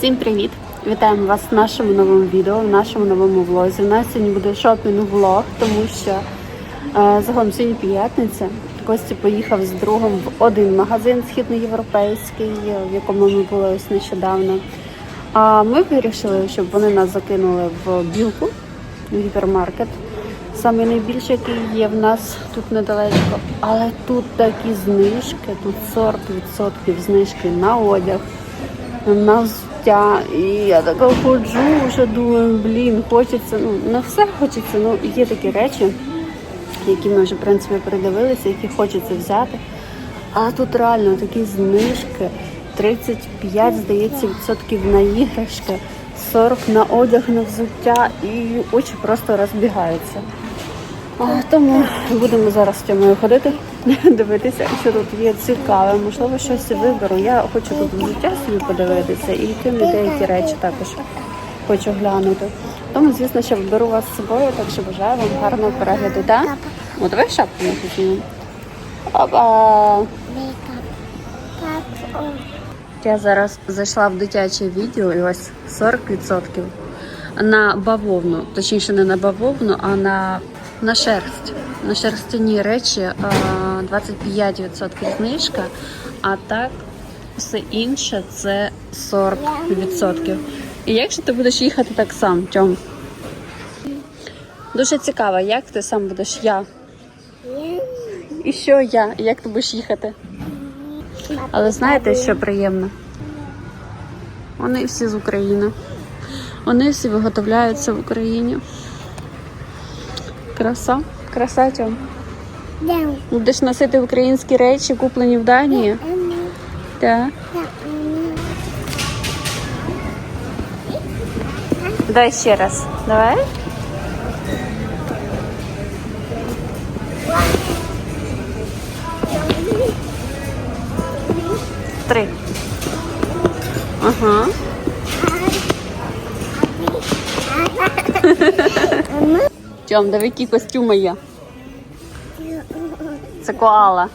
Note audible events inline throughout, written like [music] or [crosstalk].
Всім привіт! Вітаємо вас в нашому новому відео, в нашому новому влозі. У нас сьогодні буде шопінг-влог, тому що е, загалом сьогодні п'ятниця. Костя поїхав з другом в один магазин східноєвропейський, в якому ми були ось нещодавно. А ми вирішили, щоб вони нас закинули в білку, в гіпермаркет. Саме найбільший, який є в нас тут недалечко. Але тут такі знижки, тут 40% знижки на одяг на взуття. І я така ходжу, вже думаю, блін, хочеться. Ну, не все хочеться, ну є такі речі, які ми вже в принципі передивилися, які хочеться взяти. А тут реально такі знижки. 35, здається, відсотків на іграшки, 40 на одяг, на взуття і очі просто розбігаються. Тому будемо зараз з Тьомою ходити, [laughs] дивитися, що тут є цікаве. Можливо, щось виберу. Я хочу тут взуття собі подивитися і Тьомі деякі речі також хочу глянути. Тому, звісно, що беру вас з собою, так що бажаю вам гарного перегляду. Так? О, давай шапку не хотіли. Я зараз зайшла в дитяче відео і ось 40% на бавовну, точніше не на бавовну, а на, на шерсть. На шерстяні речі 25% знижка, а так все інше це 40%. І як же ти будеш їхати так сам, Тьом? Дуже цікаво, як ти сам будеш я. І що я? Як ти будеш їхати? Але знаєте, що приємно? Вони всі з України. Вони всі виготовляються в Україні. Краса, краса Тьом. Будеш носити українські речі, куплені в Данії? Так. Дай ще раз. Давай. Три. Ага. Тьом, диви, які костюми є. Це коала.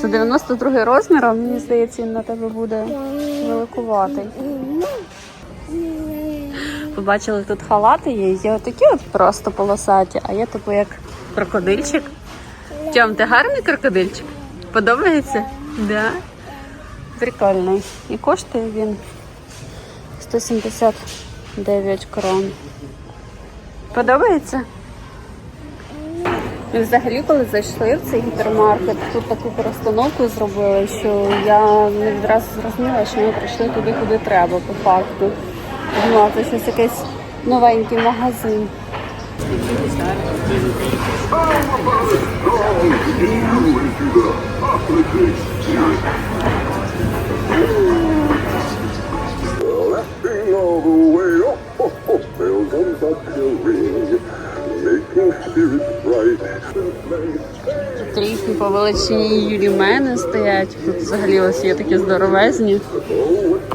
Це 92 розмір, а мені здається, він на тебе буде великуватий. Побачили, тут халати є. Є отакі от просто полосаті, а є типу як крокодильчик. Тьом, ти гарний крокодильчик? Подобається? Да. Прикольний. І коштує він 179 крон. Подобається? І взагалі, коли зайшли в цей гіпермаркет, тут таку перестановку зробили, що я не відразу зрозуміла, що ми прийшли туди, куди треба, по факту. Думала, це щось якийсь новенький магазин. Laughing all the way up, on bobtail ring, making spirits bright. Тут різні по величині юлімени стоять. Тут взагалі ось є такі здоровезні.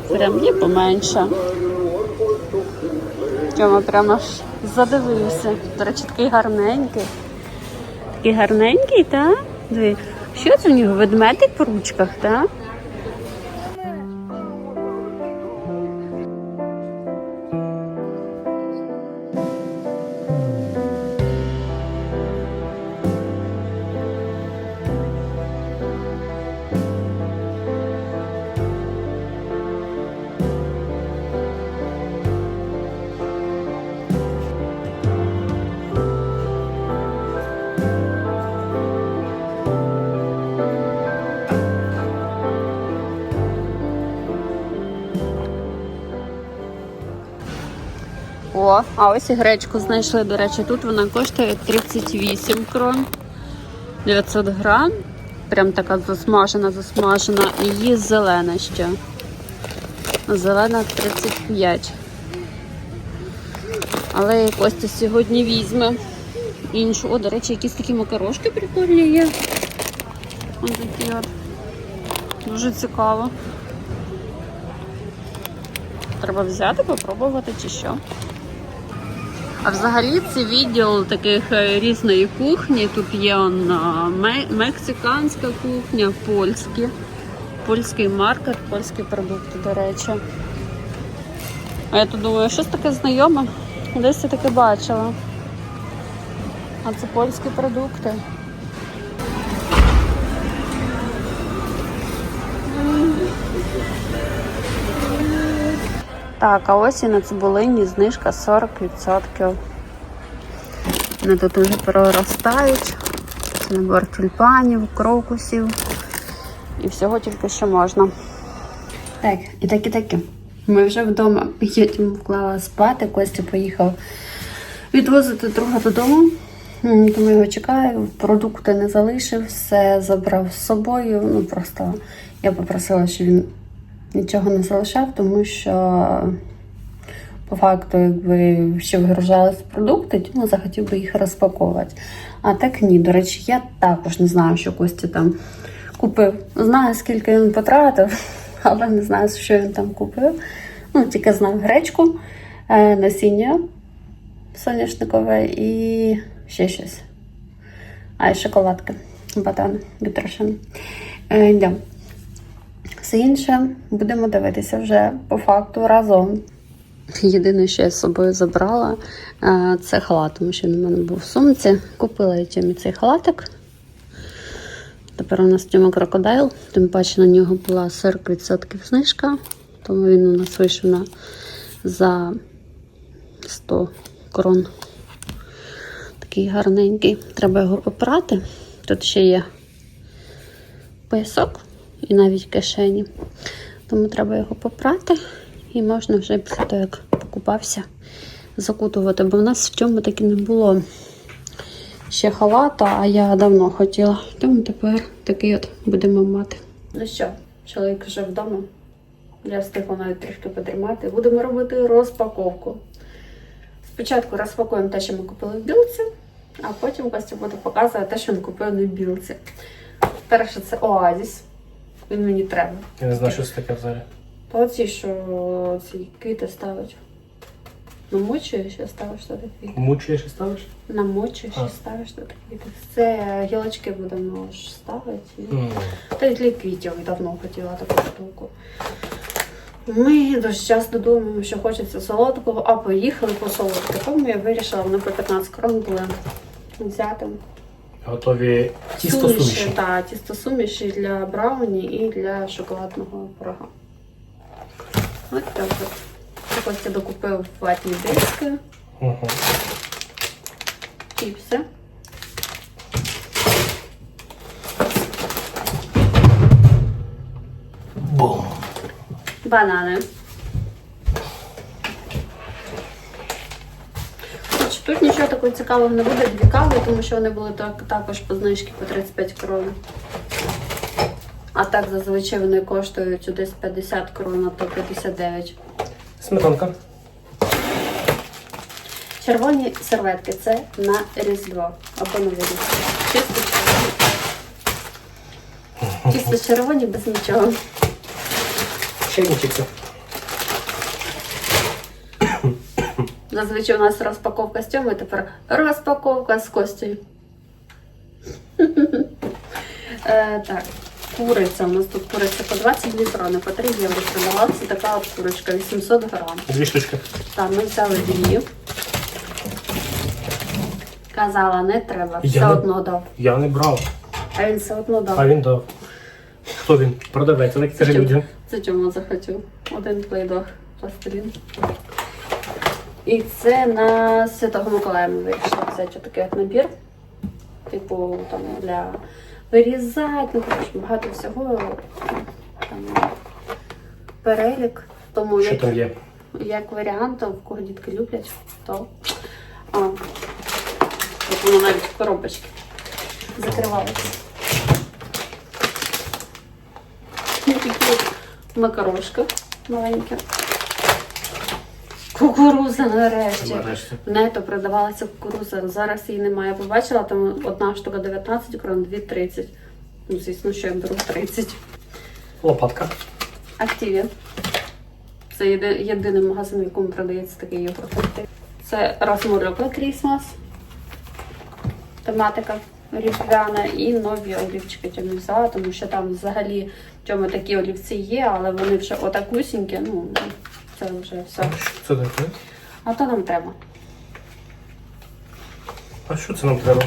Прям є поменше. Тьома прямо аж задивився. До речі, такий гарненький. Такий гарненький, так? Диви. Що це в нього? Ведмедик по ручках, так? О, а ось і гречку знайшли, до речі, тут вона коштує 38 крон. 900 грам. Прям така засмажена, засмажена. І її зелена ще. Зелена 35. Але і Костя сьогодні візьме іншу. О, до речі, якісь такі макарошки прикольні є. Ось такі от. Дуже цікаво. Треба взяти, попробувати чи що. А взагалі це відділ таких е, різної кухні. Тут є мексиканська кухня, польські, польський маркет, польські продукти, до речі. А я тут думаю, щось таке знайоме. Десь я таке бачила. А це польські продукти. Так, а ось і на цибулині знижка 40%. Вони тут уже проростають. Це набор тюльпанів, крокусів. І всього тільки що можна. Так, і так, і таке. Ми вже вдома. Я вклала спати, Костя поїхав відвозити друга додому. Тому його чекаю, продукти не залишив, все забрав з собою. Ну просто я попросила, щоб він нічого не залишав, тому що по факту, якби ще вигружалися продукти, Тіма захотів би їх розпаковувати. А так ні. До речі, я також не знаю, що Костя там купив. Знаю, скільки він потратив, [laughs] але не знаю, що він там купив. Ну, тільки знаю гречку, е, насіння соняшникове і ще щось. А і шоколадки, батон від Е. Все інше будемо дивитися вже по факту разом. Єдине, що я з собою забрала, е, це халат, тому що у мене був в сумці. Купила я Тьомі цей халатик. Тепер у нас Тьома крокодайл, тим паче на нього була 40% знижка, тому він у нас вийшов на за 100 крон. Такий гарненький. Треба його попрати. Тут ще є поясок і навіть кишені. Тому треба його попрати і можна вже після того, як покупався, закутувати. Бо в нас в цьому таки не було ще халата, а я давно хотіла. Тому тепер такий от будемо мати. Ну що, чоловік вже вдома. Я встигла навіть трішки потримати. Будемо робити розпаковку. Спочатку розпакуємо те, що ми купили в білці, а потім Костя буде показувати те, що він купив в білці. Перше це оазіс. Він мені треба. Я не знаю, що це таке взагалі. То оці, що ці квіти ставить. Намочуєш і ставиш туди квіти. Мучуєш і ставиш? Намочуєш А. і ставиш туди квіти. Це гілочки будемо ж ставити. і- М. Та й для квітів давно хотіла таку штуку. Ми дуже часто думаємо, що хочеться солодкого, а поїхали по солодке. Тому я вирішила, вони по 15 крон були взяти. Готові тісто суміші. Так, тісто суміші для брауні і для шоколадного пирога. Ось так от. Це Костя докупив ватні диски, Угу. чіпси. Бум. Банани. Хоч Тут нічого такого цікавого не буде, дві кави, тому що вони були так, також по знижці по 35 крон. А так зазвичай вони коштують десь 50 крон, а то 59. Сметанка. Червоні серветки це на Різдво або на Різдво. Чисто червоні. Чисто червоні без нічого. Чайнички. Зазвичай у нас розпаковка з Тьомою, тепер розпаковка з Костю. [laughs] Е, так, куриця. У нас тут куриця по 22 крони, по 3 євро продавалася така от курочка, 800 грам. Дві штучки. Так, ми взяли дві. Казала, не треба, все Я не- одно дав. Я не брав, А він все одно дав. а він дав. Хто він? Продавець, але це людям. Це чому захотів? Один плейдох пластилін. І це на Святого Миколая ми вирішили взяти такий от набір. Типу там для вирізати, ну коротше, багато всього. Там перелік. Тому Що як, там є? як варіант, в кого дітки люблять, то а, от воно навіть в коробочці закривалося. Такі макарошки маленькі. Кукуруза нарешті. Нето продавалася кукуруза. Зараз її немає. Я побачила, там одна штука 19 крон, дві 30. Ну, звісно, що я беру 30. Лопатка. Активі. Це єди- єдиний магазин, в якому продається такий йогурт. Це розмурюка Крісмас. Тематика різдвяна і нові олівчики Тьомі взяла, тому що там взагалі в цьому такі олівці є, але вони вже отакусінькі, ну, це вже все. Це таке? А то нам треба. А що це нам треба?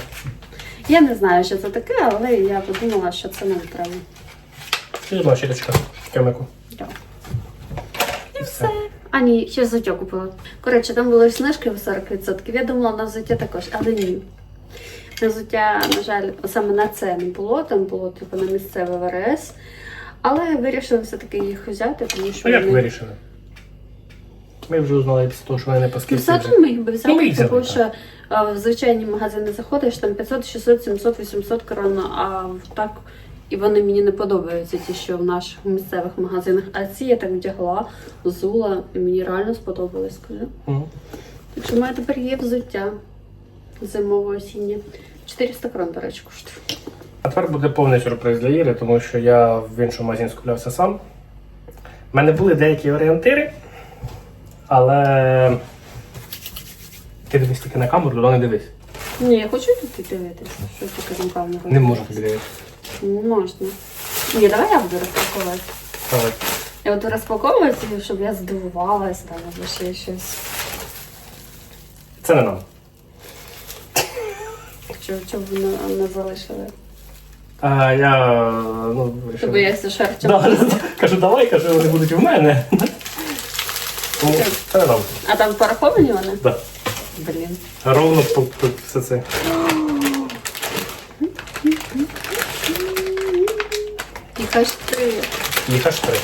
Я не знаю, що це таке, але я подумала, що це нам треба. Це зубна щіточка. Кемику. Так. І все. А ні, ще взуття купила. Коротше, там були знижки в 40%. Я думала на взуття також, але ні. На взуття, на жаль, саме на це не було, там було типу на місцеве ВРС. Але вирішили все-таки їх взяти, тому що Ну як вони- вирішили? Ми вже узнали після того, що вони не Ну, все вже. одно ми їх би Ну, ми взяли, їх взяли, тому так. що в звичайні магазини заходиш, там 500, 600, 700, 800 крон, а так і вони мені не подобаються, ті, що в наших місцевих магазинах. А ці я так вдягла, зула, і мені реально сподобалось, скажу. Мгм. Так що в мене тепер є взуття зимове осіннє. 400 крон, до речі, коштує. А тепер буде повний сюрприз для Іри, тому що я в іншому магазині скуплявся сам. У мене були деякі орієнтири, але ти дивись тільки на камеру, туди не дивись. Ні, я хочу тут дивитися, що таке там камера. Не можу тобі дивитися. Не можна. Ні, давай я буду розпаковувати. Давай. Я буду розпаковувати, щоб я здивувалась там або ще щось. Це не нам. Чого чого ви не, не залишили? А я ну, вирішив. боявся шарча. Да, кажу, давай, кажу, вони будуть у мене. Це не. А там пораховані вони? Да. Блін. Ровно по, по все це. Їх аж три. Їх аж три.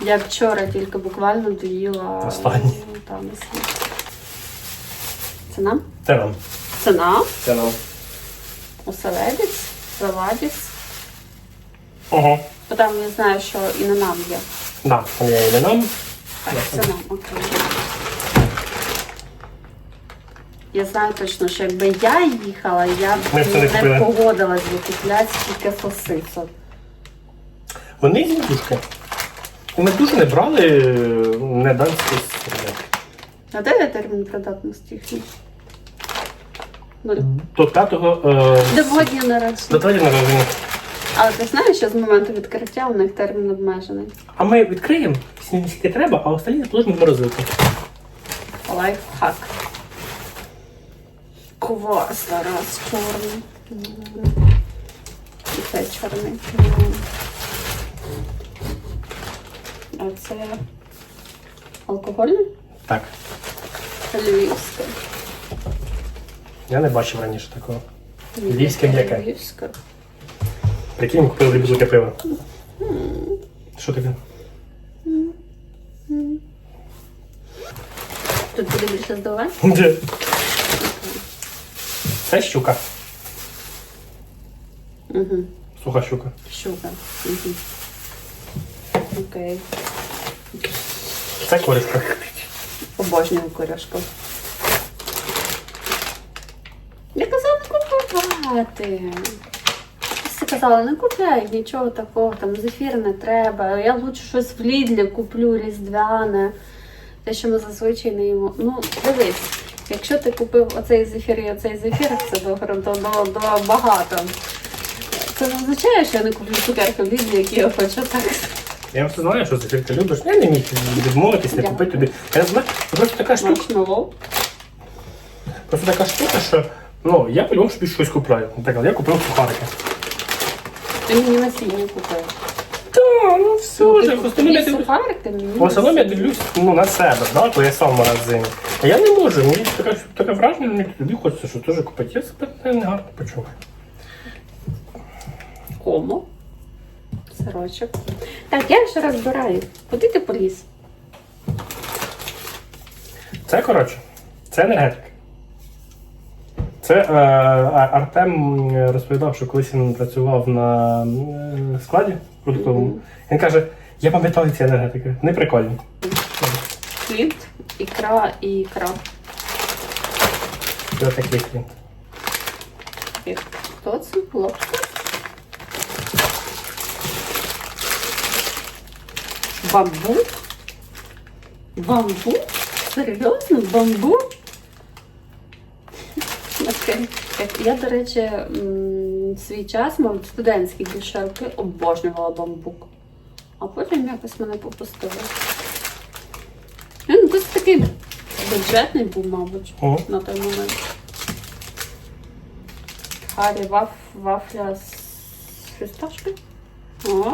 Я вчора тільки буквально доїла. Останні. Там ось. Це нам? Це нам. Це нам? Це нам. Оселедець, завадець. Ого. Бо там я знаю, що і на нам є. Да, там є і не нам. Це нам, окей. Я знаю точно, що якби я їхала, я б Ми ж це не не купили. погодилась би купляти стільки сосисок. Вони з медушки. Ми дуже не брали е, не данські стріляти. А де термін придатності їхній? Нуль. До п'ятого е, До дня народження. до третього народження. Але ти знаєш, що з моменту відкриття у них термін обмежений. А ми відкриємо, скільки треба, а останні положимо в морозилку. Лайфхак. Квас зараз чорний. І це чорний. А це алкогольний? Так. Це львівське. Я не бачив раніше такого. Львівське м'яке. Львівське. Прикинь, купили бутилки пива. Що таке? Тут буде більше здавати? Де? Це щука. Угу. Суха щука. Щука. Угу. Окей. Це корішка. Обожнюю корюшку. Я казала купувати. Всі не купляй нічого такого, там зефір не треба. Я лучше щось в Лідлі куплю різдвяне. Те, що ми зазвичай не їмо. Ну, дивись, якщо ти купив оцей зефір і оцей зефір, це до, до багато. Це не означає, що я не куплю цукерки в Лідлі, які я хочу так. Я просто знаю, що зефір ти любиш. Я не міг відмовитись, не купити тобі. Я знаю, просто така штука, просто така штука, що ну, я по-любому собі щось купляю. Наприклад, я купив сухарики. Ти мені насіння купив. Та, ну все вже, просто мене Тобі дивлюсь. мені я дивлюсь ну, на себе, да, бо я сам в магазині. А я не можу, мені таке, таке враження, мені тобі хочеться, що теж купити. Я себе не гарно почуваю. Кому? Сирочок. Так, я ще розбираю. Куди ти поліз? Це, коротше, це енергетик. Це е, Артем розповідав, що колись він працював на е, складі продуктовому. Він каже, я пам'ятаю ці енергетики, не прикольні. Флінт, ікра і ікра. Це такий клін. І Хто це? Лобстер? Бамбук? Бамбук? Серйозно? Бамбук? Окей. Я, до речі, свій час, мабуть, студентські більше роки обожнювала бамбук. А потім якось мене попустили. бюджетний був, мабуть, О. на той момент. Харі ваф, вафля з фісташки. О.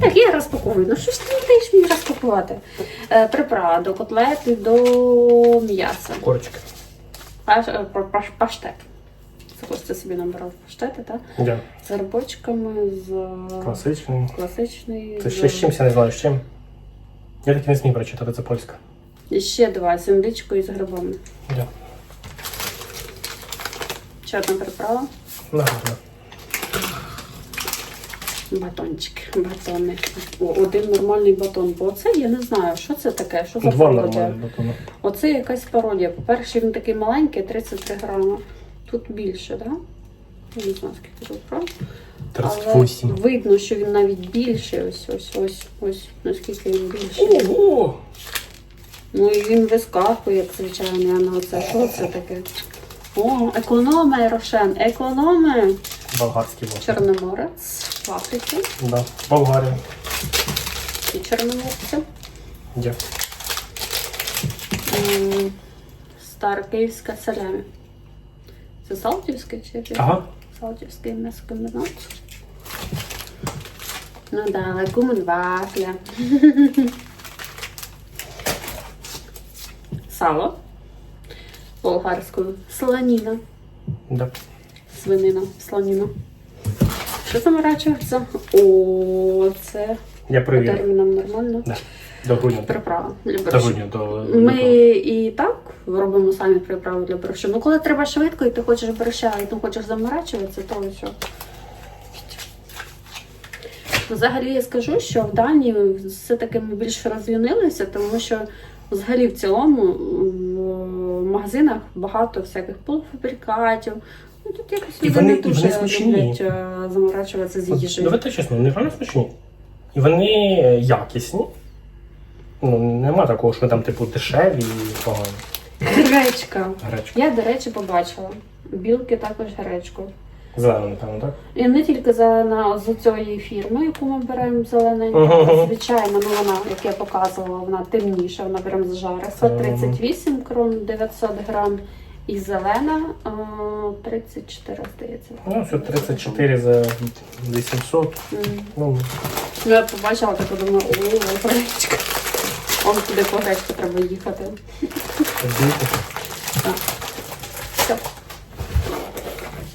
Так, я розпаковую. Ну що ж ти не даєш мені розпакувати? Е, приправа до котлет і до м'яса. Корочки. Паштет. Це Костя собі набирав паштети, так? Да. З грибочками, з Класичний. класичний. Це ще з чимось, я не знаю з чим. Я так і не зміг прочитати, це польська. І ще два з індичкою і з грибами. Да. Чорна приправа. Нагадно. Батончики, батони. О, один нормальний батон. Бо оце я не знаю, що це таке, що за Два пародія. батони. Оце якась пародія. По-перше, він такий маленький, 33 грами. Тут більше, так? Да? Я не знаю, скільки тут правда. Але видно, що він навіть більший. Ось, ось, ось, ось, наскільки він більший. Ого! Ну і він вискакує, як звичайно, я на оце. Що це таке? О, економи, Рошен, економи. Болгарський вафлі. Чорноморець в Африці Да. Болгарія. і чорноморці. Де? М, Старокиївська салямі. Це Салтівське чи яке? Ага. Салтівський м'ясокомбінат. Ну да, лекумен вафля. [laughs] Сало. Болгарською. Слоніна. Да. Свинина. Слоніна. Що заморачується? О, це Я перевірю. нормально. Да. До грудня. Приправа для До борщу. грудня, до Ми і... і так робимо самі приправи для борщу. Ну коли треба швидко і ти хочеш борща, і ти хочеш заморачуватися, то що. Взагалі я скажу, що в Данії все-таки ми більш розвінилися, тому що взагалі в цілому в магазинах багато всяких полуфабрикатів. Тут якось І люди вони- не і дуже вони смачні. люблять е, заморачуватися з От, їжею. Давайте чесно, вони реально смачні. І вони якісні. Ну, нема такого, що там, типу, дешеві і погані. Гречка. Гречка. Я, до речі, побачила. Білки також гречку. Зелена, напевно, так? І не тільки зелена з цієї фірми, яку ми беремо зелененьку, Ага. звичайно, ну вона, як я показувала, вона темніша, вона прям з жареса. Ага. 38 крон 900 грам. І зелена 34, здається. Ну, все 34 за 800. М. Ну, Ну, я побачила, так подумала, о, гречка. Он туди по гречку треба їхати. бійте. Все.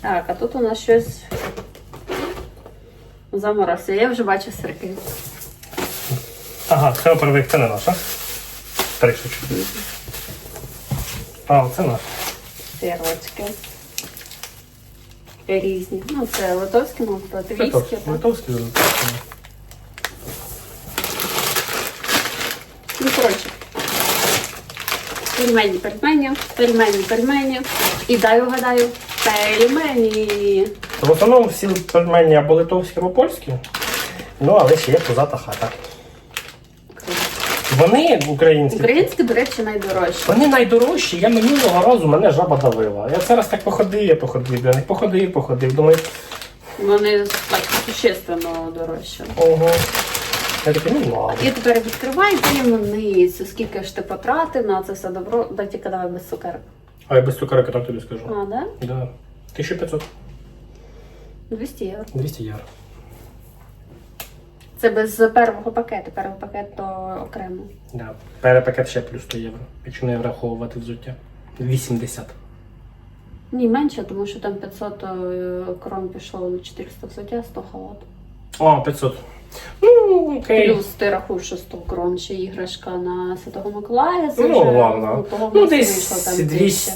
Так, а тут у нас щось заморався. Я вже бачу сирки. Ага, це первих, це не наша. Трішечки. А, це наша. Сирочки. Різні. Ну, це литовські, мабуть, латвійські. Так? Литовський. литовський. Ну, коротше. Пельмені, пельмені, пельмені, пельмені. І дай угадаю, пельмені. В основному всі пельмені або литовські, або польські. Ну, але ще є позата хата. Вони українські. Українські, до речі, найдорожчі. Вони найдорожчі. Я минулого разу мене жаба давила. Я зараз так походив, я походив, я не походив, походив. Думаю, Вони так существенно дорожчі. ого. Я такий, ну ладно. І тепер відкривай таємницю, скільки ж ти потратив на це все добро. Да тільки давай без цукерок. А я без цукерки так тобі скажу. А, да? Да. 1500. 200 євро. 200 євро. Це без першого пакету. Перший пакет то окремо. Да. Перепакет ще плюс 100 євро. Якщо не враховувати взуття. 80. Ні, менше, тому що там 500 е, крон пішло на 400 взуття, 100 халат. О, 500. Ну, окей. Плюс ти рахуєш, що 100 крон ще іграшка на Святого Миколая. Це Ну, вже, ладно. Ну, десь вийшло там більше.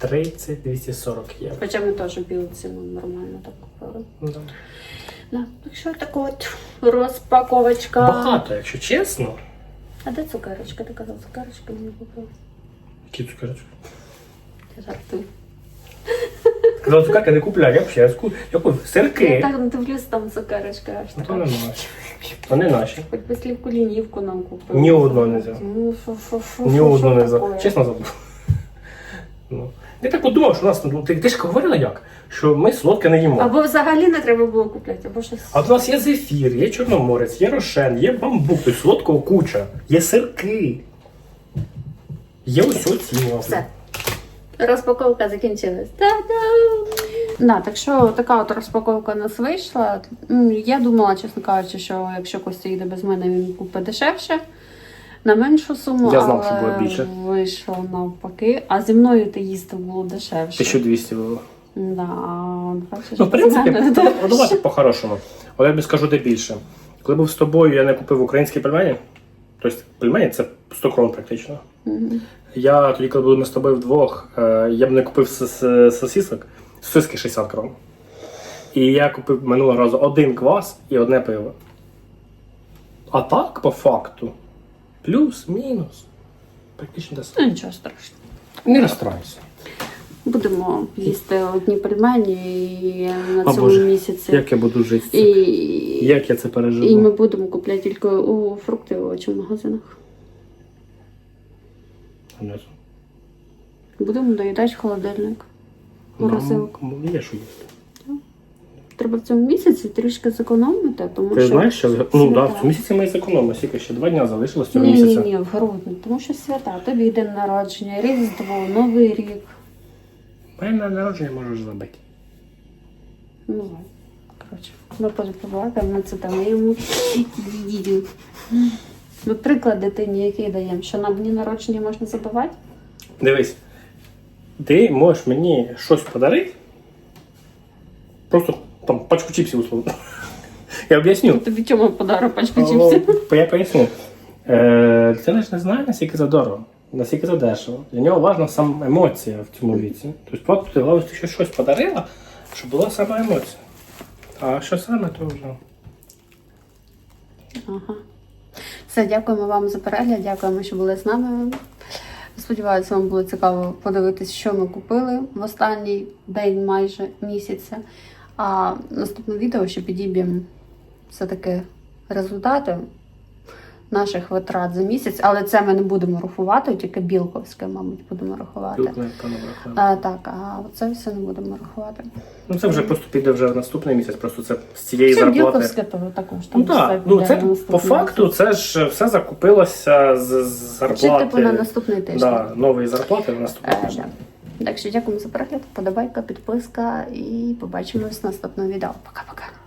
230-240 євро. Хоча ми теж білу ціну нормально так купили. Ну, да. Да. Так що така от розпаковочка. Багато, якщо чесно. А де цукерочка? Ти казав, цукерочка мені купила. Які цукерочки? Я жартую. Сказав, цукерки не купляй, я б ще раз ку- я купив Я сирки. так дивлюсь, там цукерочка аж Ну, то така. не наші. Вони наші. Хоч би слівку лінівку нам купили. Ні одного не взяв. Ну, що, що, що, Ні одного не таке? Чесно забув. Ну. Я так подумав, що у нас, ну, ти, ти ж говорила як? Що ми солодке не їмо. Або взагалі не треба було купляти, або щось. А у нас є зефір, є чорноморець, є рошен, є бамбук, тобто солодкого куча, є сирки. Є ось оці. Все. Розпаковка закінчилась. Та-дам! Да, так що така от розпаковка у нас вийшла. Я думала, чесно кажучи, що якщо Костя їде без мене, він купить дешевше. На меншу суму, Я знав, що але буде більше. вийшло навпаки. А зі мною ти їсти було дешевше. 1200 було. Да, а бачиш, Ну, в принципі, мене ну, дешевше. давайте по-хорошому. Але я тобі скажу де більше. Коли був з тобою, я не купив українські пельмені. Тобто пельмені це 100 крон практично. Мгм. Я тоді, коли були ми з тобою вдвох, е, я б не купив сос- сос- сосисок, сосиски 60 крон. І я купив минулого разу один квас і одне пиво. А так, по факту, плюс-мінус. Практично те Ну, нічого страшного. Не розстраюйся. Будемо їсти одні пельмені і на О, цьому Боже, місяці. Як я буду жити? з І... цим? Як я це переживу? І ми будемо купляти тільки у фрукти і овочі в магазинах. Понятно. Будемо доїдати холодильник. Морозилку. Нам є що їсти. Треба в цьому місяці трішки зекономити, тому Ти що. знаєш, що ну, да, в цьому місяці ми зекономимо, скільки ще два дня залишилось цього Ні, ні, місяця. ні, в грудні, тому що свята, тобі день народження, Різдво, Новий рік. Мене на народження можеш забити. Ну, коротше, ми побалакаємо на тему. Йому. Ми приклад дитині, який даємо, що на дні народження можна забивати. Дивись, ти можеш мені щось подарити. Просто там пачку чіпсів условно. Я об'ясню. Тобі чому подарок пачку О, чіпсів? Я поясню. Е, Дитина ж не знає, наскільки це дорого, наскільки це дешево. Для нього важна саме емоція в цьому віці. Тобто, поки ти головне, ще щось подарила, щоб була сама емоція. А що саме, то вже. Ага. Все, дякуємо вам за перегляд, дякуємо, що були з нами. Сподіваюся, вам було цікаво подивитися, що ми купили в останній день майже місяця. А наступне відео ще підіб'ємо все-таки результати наших витрат за місяць, але це ми не будемо рахувати, тільки білковське, мабуть, будемо рахувати. Тут не. А, так, а це все не будемо рахувати. Ну це вже просто піде вже в наступний місяць, просто це з цієї Це зарплати. білковське, то також там Ну так, все ну це по факту це ж все закупилося з з Чи зарплати. типу на наступний тиждень. да, нової зарплати на наступний Е, тиждень. Так що дякуємо за перегляд, подобайка, підписка і побачимось в наступному відео. Пока-пока.